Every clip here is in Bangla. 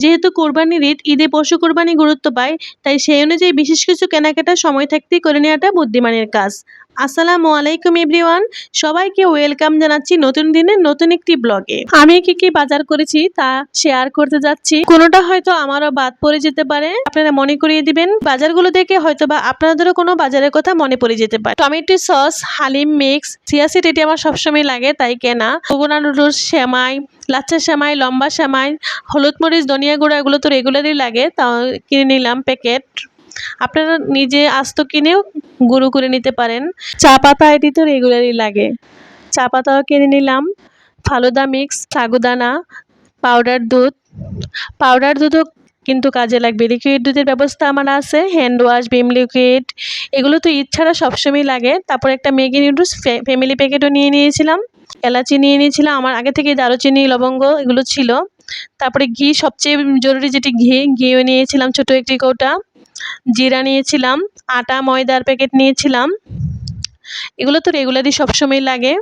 যেহেতু কোরবানির ঈদ, ঈদে পশু কোরবানি গুরুত্ব পায়, তাই সেই অনুযায়ী বিশেষ কিছু কেনাকাটা সময় থাকতেই করে নেওয়াটা বুদ্ধিমানের কাজ। আসসালামু আলাইকুম এভরিওয়ান। সবাইকে ওয়েলকাম জানাচ্ছি নতুন দিনের নতুন একটি ব্লগে। আমি কি কি বাজার করেছি তা শেয়ার করতে যাচ্ছি। কোনোটা হয়তো আমারও বাদ পড়ে যেতে পারে। আপনারা মনে করিয়ে দিবেন, বাজারগুলো দেখে হয়তো বা আপনাদেরও কোনো বাজারের কথা মনে পড়ে যেতে পারে। Tomato sauce, haleem mix chia seed এটি আমার সবসময় লাগে, তাই কেনা। কোকোনা নুডলস, সেমাই, লাচ্ছা সেমাই, লম্বা সেমাই, হলুদ মরিচ, ধনিয়া গুঁড়া, এগুলো তো রেগুলারই লাগে, তাও কিনে নিলাম প্যাকেট। আপনারা নিজে আস্ত কিনেও গুঁড়ো করে নিতে পারেন। চা পাতা এটি তো রেগুলারই লাগে। চা পাতাও কিনে নিলাম। ফালুদা মিক্স সাগুদানা পাউডার দুধ। পাউডার দুধও কিন্তু কাজে লাগবে। লিকুইড দুধের ব্যবস্থা আমার আছে। হ্যান্ড ওয়াশ ভিম লিকুইড এগুলো তো ছাড়া সবসময় লাগে। তারপর একটা ম্যাগি নুডলস ফ্যামিলি প্যাকেটও নিয়ে নিয়েছিলাম। এলাচি নিয়ে নিয়েছিলাম। আমার আগে থেকে দারুচিনি, লবঙ্গ এগুলো ছিল। তারপরে ঘি, সবচেয়ে জরুরি যেটি ঘি, ঘিও নিয়েছিলাম ছোটো একটি কৌটা। জিরা নিয়েছিলাম, আটা, ময়দার প্যাকেট নিয়েছিলাম। এগুলো তো রেগুলারই সবসময় লাগে।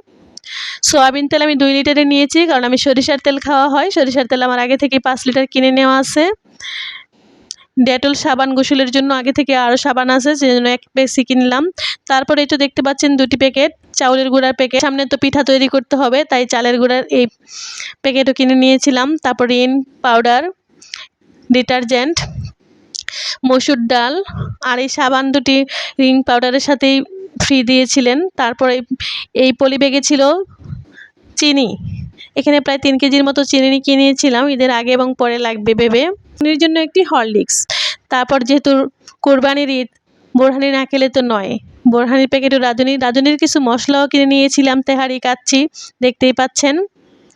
সয়াবিন তেল আমি দুই লিটারে নিয়েছি, কারণ আমি সরিষার তেল খাওয়া হয়। সরিষার তেল আমার আগে থেকে পাঁচ লিটার কিনে নেওয়া আছে। ডেটল সাবান গোসলের জন্য আগে থেকে আরও সাবান আছে, সেজন্য এক বেশি কিনলাম। তারপরে এটা দেখতে পাচ্ছেন দুটি প্যাকেট চাউলের গুঁড়ার প্যাকেট সামনে তো পিঠা তৈরি করতে হবে, তাই চালের গুঁড়ার এই প্যাকেটও কিনে নিয়েছিলাম। তারপর রিন পাউডার, ডিটারজেন্ট। মসুর ডাল আর এই সাবান দুটি রিং পাউডারের সাথেই ফ্রি দিয়েছিলেন। তারপরে এই পলি ব্যাগে ছিল চিনি। এখানে প্রায় তিন কেজির মতো চিনি কিনেছিলাম ঈদের আগে এবং পরে লাগবে ভেবে। চিনির জন্য একটি হরলিক্স। তারপর যেহেতু কোরবানির ঈদ, বোরহানি না খেলে তো নয়। বোরহানির প্যাকেটও রাঁধুনি, রাঁধুনির কিছু মশলাও কিনে নিয়েছিলাম, তেহারি কাচ্ছি দেখতেই পাচ্ছেন।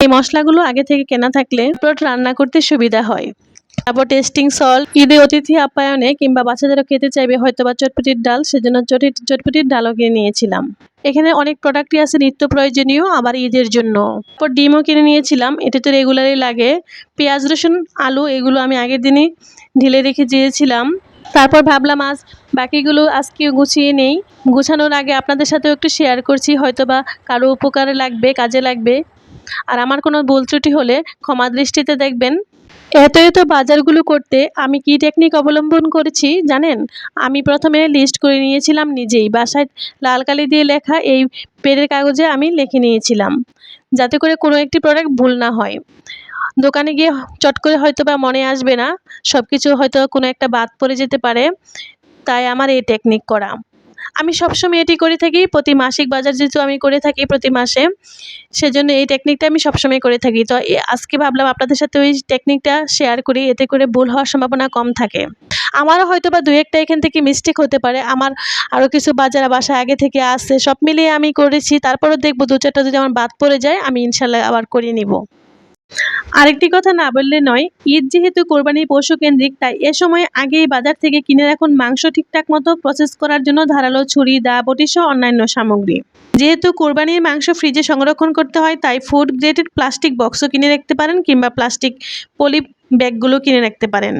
এই মশলাগুলো আগে থেকে কেনা থাকলে রান্না করতে সুবিধা হয়। তারপর টেস্টিং সল্ট ঈদে অতিথি আপ্যায়নে কিংবা বাচ্চাদেরও খেতে চাইবে হয়তো বা চটপটির ডাল, সেজন্য চটি চটপটির ডালও কিনে নিয়েছিলাম। এখানে অনেক প্রোডাক্টই আছে নিত্য প্রয়োজনীয়, আবার ঈদের জন্য। তারপর ডিমও কিনে নিয়েছিলাম এটা তো রেগুলারই লাগে। পেঁয়াজ, রসুন, আলু, এগুলো আমি আগের দিনই ঢেলে রেখে দিয়েছিলাম। তারপর ভাবলাম, আজ বাকিগুলো আজকে গুছিয়ে নেই। গুছানোর আগে আপনাদের সাথেও একটু শেয়ার করছি হয়তো বা কারও উপকারে লাগবে, কাজে লাগবে। আর আমার কোনো ভুল ত্রুটি হলে ক্ষমা দৃষ্টিতে দেখবেন। এত এত বাজারগুলো করতে আমি কি টেকনিক অবলম্বন করেছি জানেন? আমি প্রথমে লিস্ট করে নিয়েছিলাম নিজেই, বাসায় লাল কালি দিয়ে লেখা এই পেনের কাগজে আমি লিখে নিয়েছিলাম, যাতে করে কোনো একটি প্রোডাক্ট ভুল না হয়। দোকানে গিয়ে চট করে হয়তো বা মনে আসবে না সব কিছু হয়তো কোনো একটা বাদ পড়ে যেতে পারে, তাই আমার এই টেকনিক করা। আমি সবসময় এটি করে থাকি। প্রতি মাসিক বাজার যেহেতু আমি করে থাকি প্রতি মাসে, সেজন্য এই টেকনিকটা আমি সবসময় করে থাকি। তো আজকে ভাবলাম আপনাদের সাথে ওই টেকনিকটা শেয়ার করি, এতে করে ভুল হওয়ার সম্ভাবনা কম থাকে। আমারও হয়তো বা দু একটা এখান থেকে মিস্টেক হতে পারে। আমার আরও কিছু বাজার বাসায় আগে থেকে আসছে সব মিলিয়ে আমি করেছি। তারপরেও দেখব দু চারটা যদি আমার বাদ পড়ে যায়, আমি ইনশাল্লাহ আবার করিয়ে নিব। আরেকটি কথা না বললে নয়, ঈদ যেহেতু কোরবানির পশু কেন্দ্রিক, তাই এ সময় আগেই বাজার থেকে কিনে রাখুন মাংস ঠিকঠাক মতো প্রসেস করার জন্য ধারালো ছুরি, দা, বটি সহ অন্যান্য সামগ্রী। যেহেতু কোরবানির মাংস ফ্রিজে সংরক্ষণ করতে হয়, তাই ফুড গ্রেডেড প্লাস্টিক বক্সও কিনে রাখতে পারেন কিংবা প্লাস্টিক পলি ব্যাগগুলো কিনে রাখতে পারেন।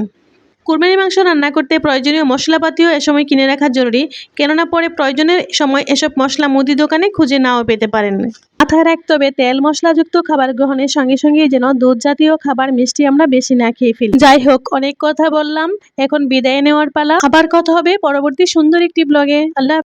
কোরবানির মাংস রান্না করতে প্রয়োজনীয় মশলাপাতিও এ সময় কিনে রাখা জরুরি, কেননা পরে প্রয়োজনের সময় এসব মশলা মুদি দোকানে খুঁজে নাও পেতে পারেন। মাথায় রাখতে হবে, তেল মশলাযুক্ত খাবার গ্রহণের সঙ্গে সঙ্গে যেন দুধ জাতীয় খাবার মিষ্টি আমরা বেশি না খেয়ে ফেলি। যাই হোক, অনেক কথা বললাম, এখন বিদায় নেওয়ার পালা। আবার কথা হবে পরবর্তী সুন্দর একটি ব্লগে আল্লাহ